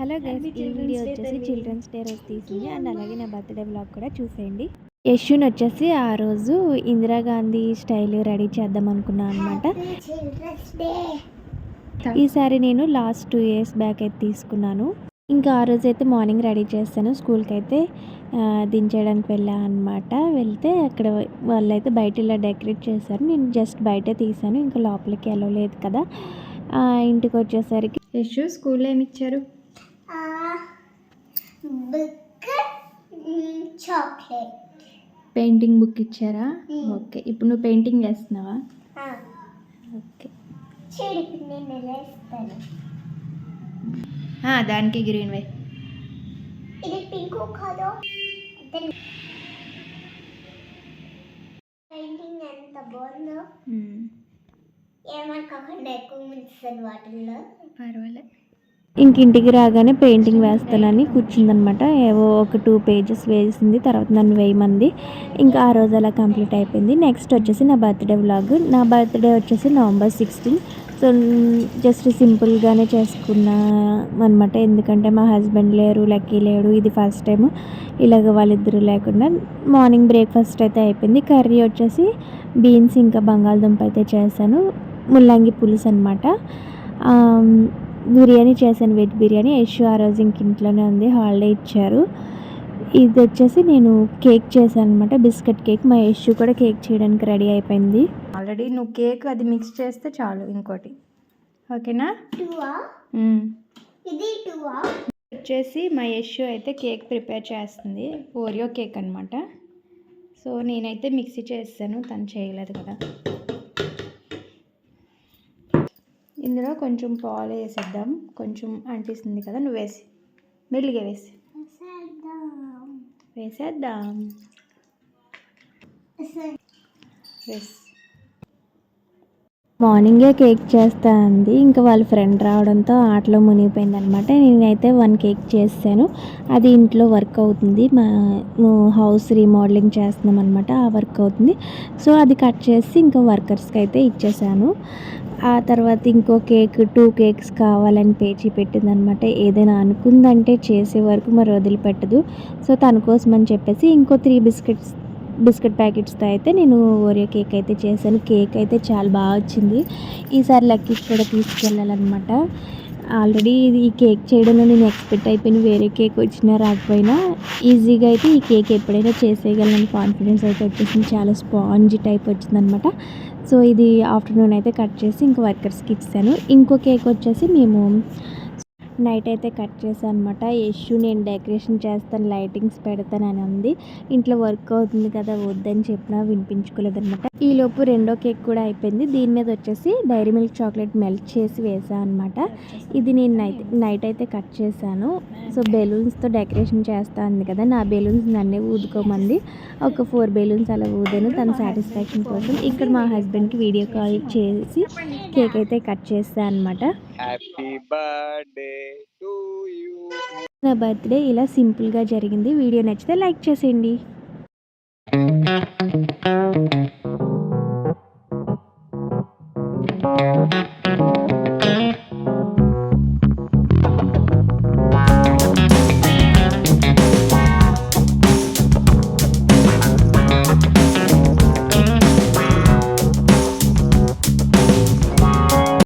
Hello guys ఈ video వచ్చేసి children's day రోజు తీసింది అండ్ అలాగే నా బర్త్డే బ్లాగ్ కూడా చూసేయండి. యశ్వుని వచ్చేసి ఆ రోజు ఇందిరాగాంధీ స్టైల్ రెడీ చేద్దాం అనుకున్నాను అనమాట ఈసారి నేను లాస్ట్ టూ ఇయర్స్ బ్యాక్ అయితే తీసుకున్నాను. ఇంకా ఆ రోజు అయితే మార్నింగ్ రెడీ చేస్తాను. స్కూల్కి అయితే దించేయడానికి వెళ్ళాను అనమాట వెళ్తే అక్కడ వాళ్ళైతే బయట ఇలా డెకరేట్ చేశారు. నేను జస్ట్ బయటే తీసాను ఇంకా లోపలికి వెళ్ళలేదు కదా. ఇంటికి వచ్చేసరికి యశు స్కూల్లో ఏమి ఇచ్చారు? Book chocolate. పెయింటింగ్ బుక్ ఇచ్చారా? ఓకే. ఇప్పుడు నువ్వు పెయింటింగ్ వేస్తున్నావా? ఓకే. దానికి గ్రీన్ వే. ఇది పింక్ కాదు. పెయింటింగ్ ఎంత బాగుందో. ఏమనుకోకుండా ఎక్కువ ముంచుతుంది వాటిల్లో. పర్వాలే. ఇంక ఇంటికి రాగానే పెయింటింగ్ వేస్తానని కూర్చుందనమాట. ఏవో ఒక టూ పేజెస్ వేసింది తర్వాత నన్ను వేయమంది. ఇంకా ఆ రోజు అలా కంప్లీట్ అయిపోయింది. నెక్స్ట్ వచ్చేసి నా బర్త్డే వ్లాగ్. నా బర్త్డే వచ్చేసి నవంబర్ సిక్స్టీన్. సో జస్ట్ సింపుల్గానే చేసుకున్నా అనమాట ఎందుకంటే మా హస్బెండ్ లేరు లక్కీ లేడు. ఇది ఫస్ట్ టైం ఇలాగ వాళ్ళిద్దరూ లేకుండా మార్నింగ్ బ్రేక్ఫాస్ట్ అయితే అయిపోయింది. కర్రీ వచ్చేసి బీన్స్ ఇంకా బంగాళదుంప అయితే చేశాను. ముల్లంగి పులుసు అనమాట బిర్యానీ చేశాను. వెజ్ బిర్యానీ యశు ఆ రోజు ఇంక ఇంట్లోనే ఉంది. హాలిడే ఇచ్చారు. ఇది వచ్చేసి నేను కేక్ చేశాను అనమాట బిస్కెట్ కేక్. మా యశు కూడా కేక్ చేయడానికి రెడీ అయిపోయింది. ఆల్రెడీ నువ్వు కేక్ అది మిక్స్ చేస్తే చాలు ఇంకోటి. ఓకేనా? టూవా ఇది టూవా వచ్చేసి మా యశు అయితే కేక్ ప్రిపేర్ చేస్తుంది. ఓరియో కేక్ అనమాట సో నేనైతే మిక్సీ చేస్తాను. తను చేయలేదు కదా. ఇందులో కొంచెం పాలు వేసేద్దాం. కొంచెం అంటిస్తుంది కదా నువ్వు వేసి. మెల్లిగా వేసి. వేసేద్దాం. వేసి. మార్నింగే కేక్ చేస్తా అంది ఇంకా వాళ్ళ ఫ్రెండ్ రావడంతో ఆటలో మునిగిపోయింది అనమాట నేనైతే వన్ కేక్ చేశాను అది ఇంట్లో వర్క్ అవుతుంది. మా హౌస్ రీమోడలింగ్ చేస్తున్నాం అనమాట ఆ వర్క్ అవుతుంది. సో అది కట్ చేసి ఇంకా వర్కర్స్కి అయితే ఇచ్చేసాను. ఆ తర్వాత ఇంకో కేక్ టూ కేక్స్ కావాలని పేచి పెట్టిందనమాట. ఏదైనా అనుకుందంటే చేసే వరకు మరి వదిలిపెట్టదు. సో తన కోసం అని చెప్పేసి ఇంకో త్రీ బిస్కెట్స్ బిస్కెట్ ప్యాకెట్స్తో అయితే నేను ఓరియో కేక్ అయితే చేశాను. కేక్ అయితే చాలా బాగా వచ్చింది. ఈసారి లక్కీకి కూడా తీసుకెళ్ళాలన్నమాట. ఆల్రెడీ ఇది ఈ కేక్ చేయడంలో నేను ఎక్స్పెక్ట్ అయిపోయిన వేరే కేక్ వచ్చినా రాకపోయినా ఈజీగా అయితే ఈ కేక్ ఎప్పుడైనా చేసేయగలను. కాన్ఫిడెన్స్ అయితే వచ్చేసింది. చాలా స్పాంజ్ టైప్ వచ్చిందనమాట. సో ఇది ఆఫ్టర్నూన్ అయితే కట్ చేసి ఇంకా వర్కర్స్కి ఇచ్చాను. ఇంకో కేక్ వచ్చేసి మేము నైట్ అయితే కట్ చేశాను అనమాట యశు నేను డెకరేషన్ చేస్తాను లైటింగ్స్ పెడతాను అని ఉంది. ఇంట్లో వర్క్ అవుతుంది కదా వద్దని చెప్పినా వినిపించుకోలేదన్నమాట. ఈ లోపు రెండో కేక్ కూడా అయిపోయింది. దీని మీద వచ్చేసి డైరీ మిల్క్ చాక్లెట్ మెల్ట్ చేసి వేసాను అనమాట ఇది నేను నైట్ నైట్ అయితే కట్ చేశాను. సో బెలూన్స్తో డెకరేషన్ చేస్తా ఉంది కదా నా బెలూన్స్ నన్నే ఊదుకోమంది. ఒక ఫోర్ బెలూన్స్ అలా ఊదాను తన సాటిస్ఫాక్షన్ కోసం. ఇక్కడ మా హస్బెండ్కి వీడియో కాల్ చేసి కేక్ అయితే కట్ చేస్తాను అనమాట హ్యాపీ బర్త్డే నా బర్త్డే ఇలా సింపుల్గా జరిగింది. వీడియో నచ్చితే లైక్ చేసేయండి.